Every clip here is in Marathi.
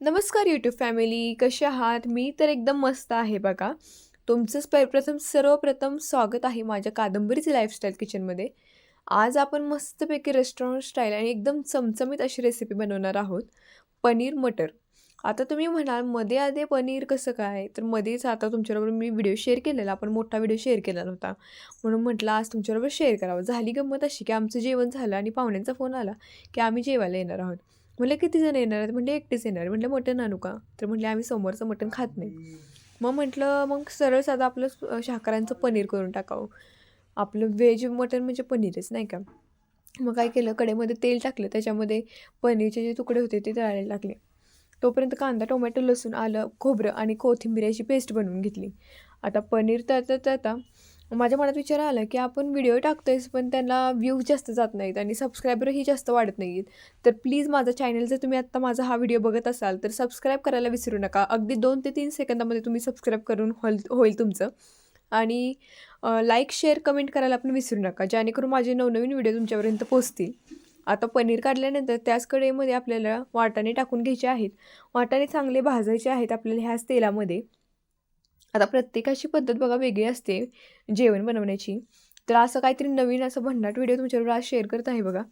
नमस्कार यूट्यूब फॅमिली कसे आहात? मी तर एकदम मस्त आहे बघा. तुमचंच प्रथम सर्वप्रथम स्वागत आहे माझ्या कादंबरीचे लाईफस्टाईल किचनमध्ये आज आपण मस्तपैकी रेस्टॉरंट स्टाईल आणि एकदम चमचमीत अशी रेसिपी बनवणार आहोत पनीर मटर. आता तुम्ही म्हणाल मध्ये आधी पनीर कसं काय? तर मध्येच आता तुमच्याबरोबर मी व्हिडिओ शेअर केलेला आपण मोठा व्हिडिओ शेअर केला होता म्हणून म्हटलं आज तुमच्याबरोबर शेअर करावं. झाली गंमत अशी की आमचं जेवण झालं आणि पाहुण्यांचा फोन आला की आम्ही जेवायला येणार आहोत. म्हणलं किती जण येणार आहेत? म्हणले एकटेच येणार म्हटलं मटण आणू का? तर म्हटले आम्ही समोरचं मटण खात नाही. मग म्हटलं मग सरळ साधं आपलं शाकाहारांचं पनीर करून टाकावं. आपलं व्हेज मटण म्हणजे पनीरच नाही का? मग काय केलं कडेमध्ये तेल टाकलं त्याच्यामध्ये पनीरचे जे तुकडे होते ते तळायला लागले. तोपर्यंत कांदा टोमॅटो लसूण आलं खोबरं आणि कोथिंबीर याची पेस्ट बनवून घेतली. आता पनीर तळता तळता माझ्या मनात विचार आला की आपण व्हिडिओ टाकतोयच पण त्यांना व्ह्यूज जास्त जात नाहीत आणि सबस्क्रायबरही जास्त वाढत नाही आहेत तर प्लीज माझा चॅनल जर तुम्ही आत्ता माझा हा व्हिडिओ बघत असाल तर सबस्क्राईब करायला विसरू नका. अगदी दोन ते तीन सेकंदामध्ये तुम्ही सबस्क्राईब करून होईल होईल तुमचं. आणि लाईक शेअर कमेंट करायला पण विसरू नका जेणेकरून माझे नवनवीन व्हिडिओ तुमच्यापर्यंत पोहोचतील. आता पनीर काढल्यानंतर त्याच कढईमध्ये आपल्याला वाटाणे टाकून घ्यायचे आहेत. वाटाणे चांगले भाजायचे आहेत आपल्याला ह्याच तेलामध्ये. आता प्रत्येकाची पद्धत बघा वेगळी असते जेवण बनवण्याची. तर असं काहीतरी नवीन असं भन्नाट व्हिडिओ तुमच्याबरोबर आज शेअर करत आहे बघा.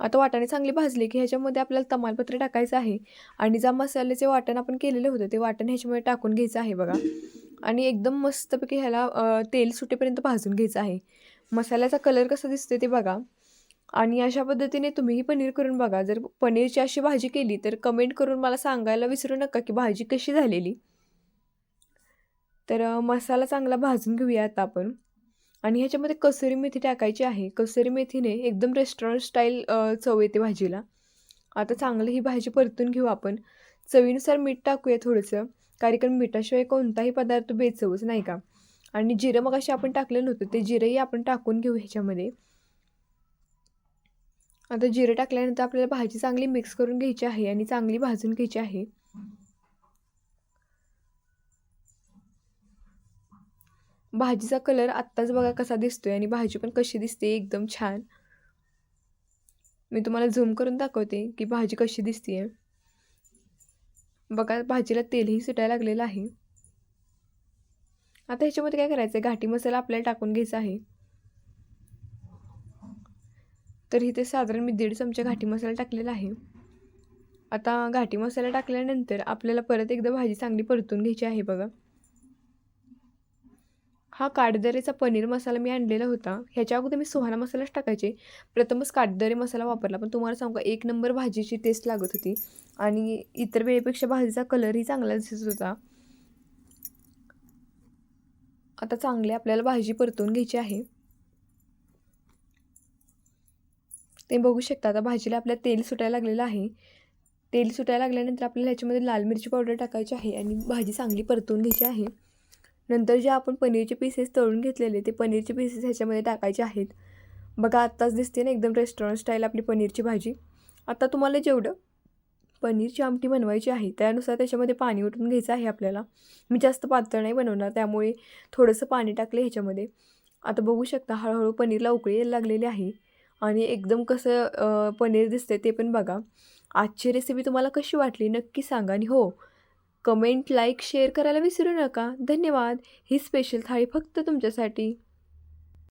आता वाटाणे चांगले भाजले की ह्याच्यामध्ये आपल्याला तमालपत्र टाकायचं आहे. आणि ज्या मसाल्याचे वाटण आपण केलेलं होतं ते वाटण ह्याच्यामध्ये टाकून घ्यायचं आहे बघा. आणि एकदम मस्तपैकी ह्याला तेल सुटेपर्यंत भाजून घ्यायचं आहे. मसाल्याचा कलर कसा दिसते ते बघा. आणि अशा पद्धतीने तुम्हीही पनीर करून बघा. जर पनीरची अशी भाजी केली तर कमेंट करून मला सांगायला विसरू नका की भाजी कशी झालेली. तर मसाला चांगला भाजून घेऊया आता आपण. आणि ह्याच्यामध्ये कसुरी मेथी टाकायची आहे? कसुरी मेथीने एकदम रेस्टॉरंट स्टाईल चव येते भाजीला. आता चांगलं ही भाजी परतून घेऊ आपण. चवीनुसार मीठ टाकूया थोडंसं. कारण मिठाशिवाय कोणताही पदार्थ बेचवच नाही का? आणि जिरं मग असे आपण टाकलं नव्हतं ते जिरंही आपण टाकून घेऊ ह्याच्यामध्ये. आता जिरं टाकल्यानंतर आपल्याला भाजी चांगली मिक्स करून घ्यायची आहे आणि चांगली भाजून घ्यायची आहे. भाजीचा कलर आत्ताच बघा कसा दिसतोय आणि भाजी पण कशी दिसते एकदम छान. मी तुम्हाला झूम करून दाखवते की भाजी कशी दिसते बघा भाजीला तेलही सुटायला लागलेलं आहे. आता ह्याच्यामध्ये काय करायचं आहे घाटी मसाला आपल्याला टाकून घ्यायचा आहे. तर इथे साधारण मी दीड चमचा घाटी मसाला टाकलेला आहे. आता घाटी मसाला टाकल्यानंतर आपल्याला परत एकदा भाजी चांगली परतून घ्यायची आहे बघा. हा काटदरेचा पनीर मसाला मी आणलेला होता. ह्याच्या अगोदर मी सुहाना मसालाच टाकायचे. प्रथमच काटदरे मसाला वापरला पण तुम्हाला सांगू का एक नंबर भाजीची टेस्ट लागत होती. आणि इतर वेळेपेक्षा भाजीचा कलरही चांगला दिसत होता. आता चांगले आपल्याला भाजी परतून घ्यायची आहे. ते बघू शकता आता भाजीला आपल्या तेल सुटायला लागलेलं आहे. तेल सुटायला लागल्यानंतर आपल्याला ह्याच्यामध्ये लाल मिरची पावडर टाकायची आहे आणि भाजी चांगली परतून घ्यायची आहे. नंतर जे आपण पनीरचे पीसेस तळून घेतलेले ते पनीरचे पीसेस ह्याच्यामध्ये टाकायचे आहेत. बघा आत्ताच दिसते ना एकदम रेस्टॉरंट स्टाईल आपली पनीरची भाजी. आता तुम्हाला जेवढं पनीरची आमटी बनवायची आहे त्यानुसार त्याच्यामध्ये पाणी उठून घ्यायचं आहे आपल्याला. मी जास्त पातळ नाही बनवणार त्यामुळे थोडंसं पाणी टाकलं ह्याच्यामध्ये. आता बघू शकता हळूहळू पनीरला उकळी यायला लागलेली आहे. आणि एकदम कसं पनीर दिसते ते पण बघा. आजची रेसिपी तुम्हाला कशी वाटली नक्की सांगा. आणि हो कमेंट लाईक शेअर करायला विसरू नका. धन्यवाद. ही स्पेशल थाळी फक्त तुमच्यासाठी.